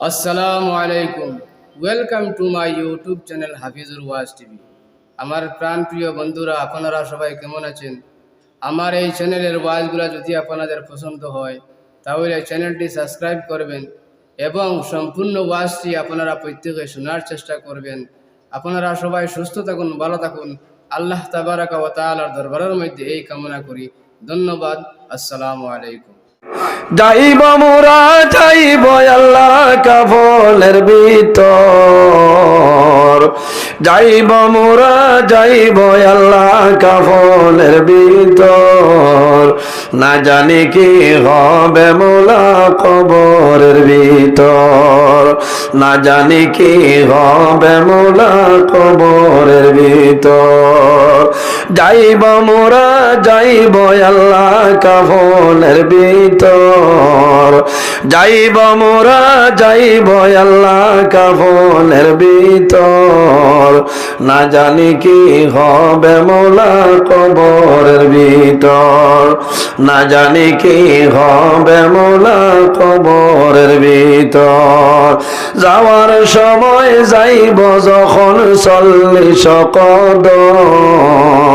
আসসালামু আলাইকুম। Welcome to my YouTube channel Hafizur Waz TV আমার প্রাণপ্রিয় বন্ধুরা, আপনারা সবাই কেমন আছেন? আমার এই চ্যানেলের ওয়াজগুলো যদি আপনাদের পছন্দ হয়, তাহলে চ্যানেলটি সাবস্ক্রাইব করবেন এবং সম্পূর্ণ ওয়াজটি আপনারা প্রত্যেকে শোনার চেষ্টা করবেন। আপনারা সবাই সুস্থ থাকুন, ভালো থাকুন। আল্লাহ তাবারাকা ও তাআলার দরবারের মধ্যে এই কামনা করি। ধন্যবাদ। আসসালামু আলাইকুম। যাইব মোরা, যাইব আল্লাহ কাফলের ভিতর। যাইব মোরা, যাইব আল্লাহ কাফলের ভিতর। না জানি কি হবে মোলা কবরের ভিতর। না জানি কি হবে মোলা কবরের ভিতর। যাইব মোরা, যাইব আল্লাহ কাফলের ভিতর। যাইব মোরা, যাইব আল্লাহ কাফলের ভিতর। না জানি কি হবে মোলা কবরের ভিতর। না জানি কি হবে মোলা কবরের ভিতর। যাওয়ার সময় যাইব যখন চল্লিশ কদম।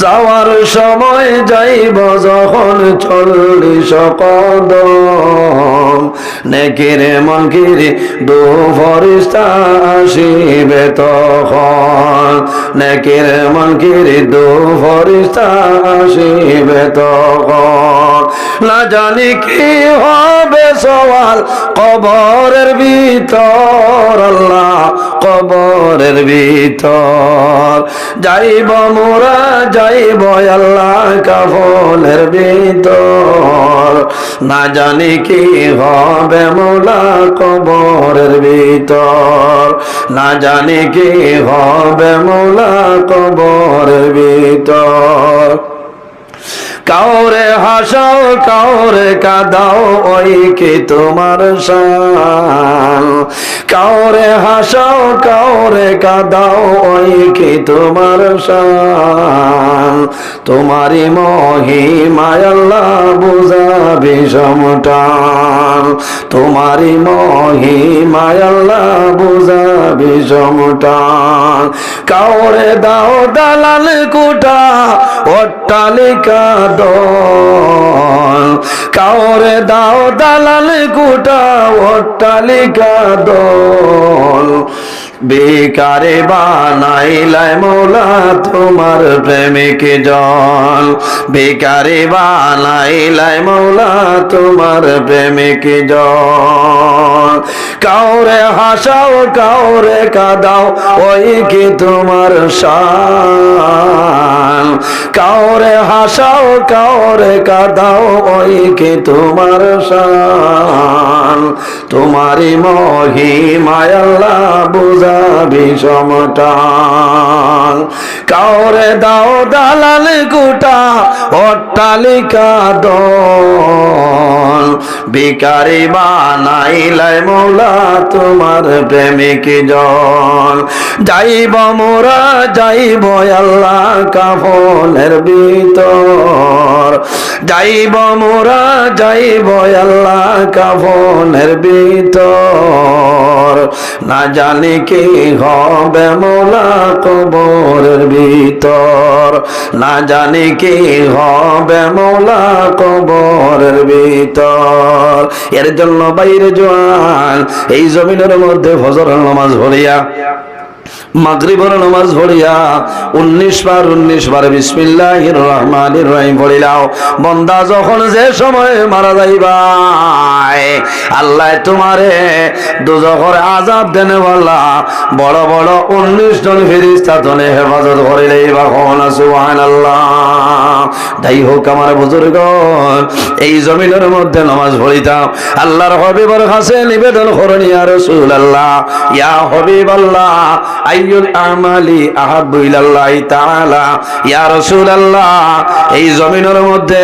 যাওয়ার সময় যাইব যখন চল্লিশ কদম। নেকিরে মনকিরে দু ফরিস্তা আসিবে তখন। নেকিরে মনকিরে দু ফরিস্তা আসিবে তখন। না জানি কি হবে সওয়াল কবরের ভিতর আল্লাহ। কবরের ভিতর। যাইব মোরা, যাইব আল্লাহ কাফলের ভিতর। না জানি কি হবে মোলা কবরের ভিতর। না জানি কি হবে মোলা কবরের ভিতর। কাউরে হাসাও, কাউরে কাদাও, ওই কি তোমার শান? কাউরে হাসাও, কাউরে কাদাও, ওই কি তোমার শান? তোমারি মহিমায় আল্লাহ বুঝাবি সমটান। তোমারি মহিমায় আল্লাহ বুঝাবি সমটান। কাউরে দাও দালাল কুটা অট্টালিকা দল। কাউরে দাও দালাল কুটা, অট্টালিকা দল। বেকারে বানাইলাই মৌলা তোমার প্রেমিক জল। বেকারে বানাইলাই মৌলা তোমার প্রেমিক জল। কাউরে হাসাও, কাউরে কাদাও, ওই কি তোমার শান? কাউরে হাসাও, কাউরে কাদাও, ওই কি তোমার শান? তোমারি মহিমায় আল্লাহ বুঝাবি সমটান। কাউরে দাও দালাল গুটা, অট্টালিকা দল। বিকারি বানাইলাই মৌলা তোমার প্রেমিক জল যাইব মোরা যাইব আল্লাহ কাফনের ভিতর। যাইব মোরা, যাইব আল্লাহ কাফনের ভিতর। না জানি কি হবে মোলা কবরের ভিতর। না জানি কি হবে মোলা কবরের ভিতর। এর জন্য বাইরে জোয়ান, এই জমিনের মধ্যে ফজর নামাজ ভরিয়া মাগরিবর নামাজ পড়িয়া উনিশ বার উনিশ বার বিসমিল্লাহির রহমানির রহিম পড়িলাও। বন্দা যখন যে সময় মারা যাইবাই আল্লাহ তোমারে দুজখর আজাব দেনে বলা, বড় বড় উনিশ জন ফেরিস্তা তনে হেফাজত করিলেই বা কখন সুবহানাল্লাহ। তাই হোক আমার বুজুর্গ, এই জমিনের মধ্যে নামাজ পড়িতাম। আল্লাহর হবিবর কাছে নিবেদন করনি আর আল্লাহ ইয়া হবিব আল্লাহ আইয়ুল আমালি আহাব্বু ইলাল্লাহি তাআলা। ইয়া রাসূলুল্লাহ, এই জমিনের মধ্যে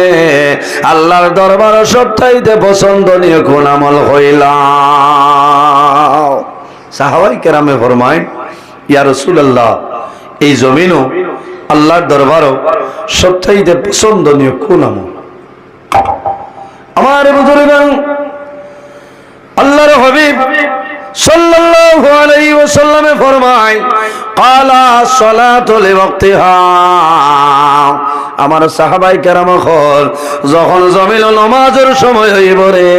আল্লাহর দরবার সবচাইতে পছন্দনীয় কোন আমল হইলা সাহাবাই কেরামে ফরমায়, ইয়া রাসূলুল্লাহ, এই জমিনও আল্লাহর দরবারও সবচাইতে পছন্দনীয় কোন আমল আমার বুজুর্গান আল্লাহর হবিব ওয়াসাল্লামে ফরমায়, কালা সলাতু লিওয়াক্তিহা। আমার সাহাবাই কেরাম খল যখন জমিল নমাজের সময় হইব রে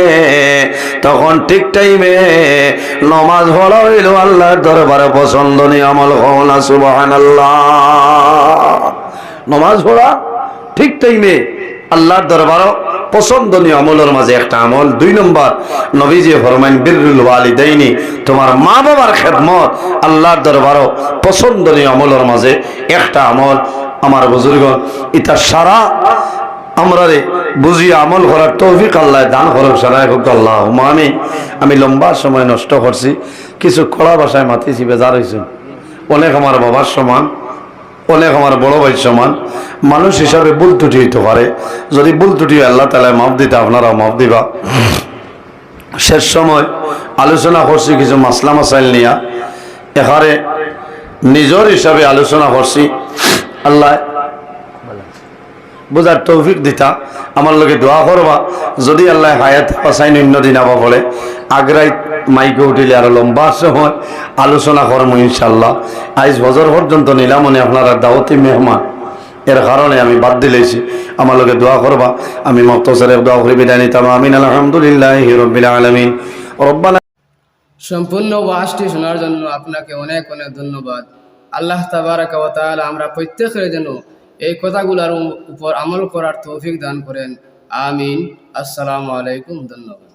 তখন ঠিক টাইমে নমাজ পড়া হইল আল্লাহর দরবারে পছন্দনীয় আমল হও না, সুবহানাল্লাহ। নমাজ পড়া ঠিক টাইমে আল্লাহর দরবার পছন্দনীয় আমলের মাঝে একটা আমল। দুই নম্বর, নবীজি ফরমাইন, বিরুল ওয়ালিদাইনি তোমার মা বাবার খেদমত আল্লাহর দরবারও পছন্দনীয় আমলের মাঝে একটা আমল। আমার বুজুর্গ এটা সারা আমরা রে বুঝি আমল করার তৌফিক আল্লাহ দান করুক সারাই হোক আল্লাহ আমি আমি লম্বা সময় নষ্ট করছি, কিছু কড়া ভাষায় মাতিছি, বেজার হয়েছে অনেক আমার বাবার সমান। অনেক আমার বড় ভাই সমান। মানুষ হিসাবে ভুল ত্রুটি হইতে পারে। যদি ভুল ত্রুটি আল্লাহ তালা মাফ দিতে আপনারা মাপ দিবা। শেষ সময় আলোচনা করছি কিছু মাসলা মাসাইল নিয়া। এখানে নিজের হিসাবে আলোচনা করছি। আল্লাহ বুঝার তৌফিক দিতা। আমার লোকে দোয়া করবা, যদি আল্লাহ হায়াত পাসাইন অন্য দিন আবা বলে আগ্রাই মাইকে উঠিলে আরও লম্বা সময় আলোচনা করব ইনশাল্লাহ আজ বছর পর্যন্ত নিলাম মনে আপনারা দাওয়াতি মেহমান। এর কারণে আমি বাদ দিলেছি আমার লোকে দোয়া করবা। আমি মক্তসরে দোয়া করি, বিদায় নিতাম। আমিন, আলহামদুলিল্লাহ রবিল আলমিন। সম্পূর্ণ ওয়াজটি শোনার জন্য আপনাকে অনেক অনেক ধন্যবাদ। আল্লাহ তাবারাক আমরা প্রত্যেকের যেন এই কথাগুলোর উপর আমল করার তৌফিক দান করেন। আমিন। আসসালামু আলাইকুম ধন্যবাদ।